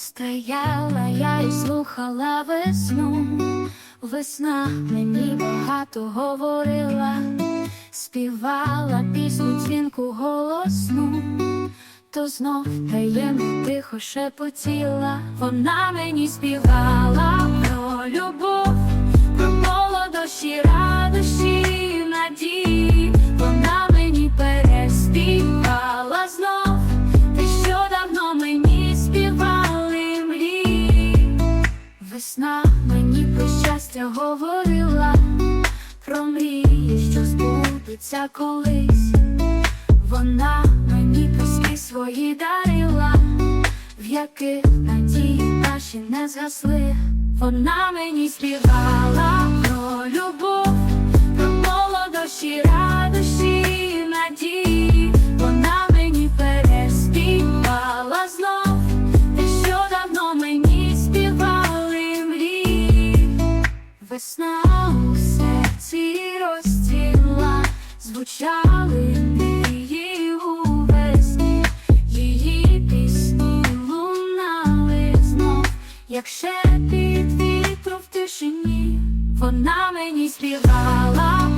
Стояла я і слухала весну, весна мені багато говорила, співала пісню дзвінку голосну, то знов таємно тихо шепотіла, вона мені співала про любов, про молодощі, радощі, надії, Весна мені про щастя говорила, про мрії, що збудуться колись. Вона мені писки свої дарила, в яких надії наші не згасли. Вона мені співала Весна у серці розтіла, звучали її у весні, її пісні лунали знов, як шепіт вітру в тишині, вона мені співала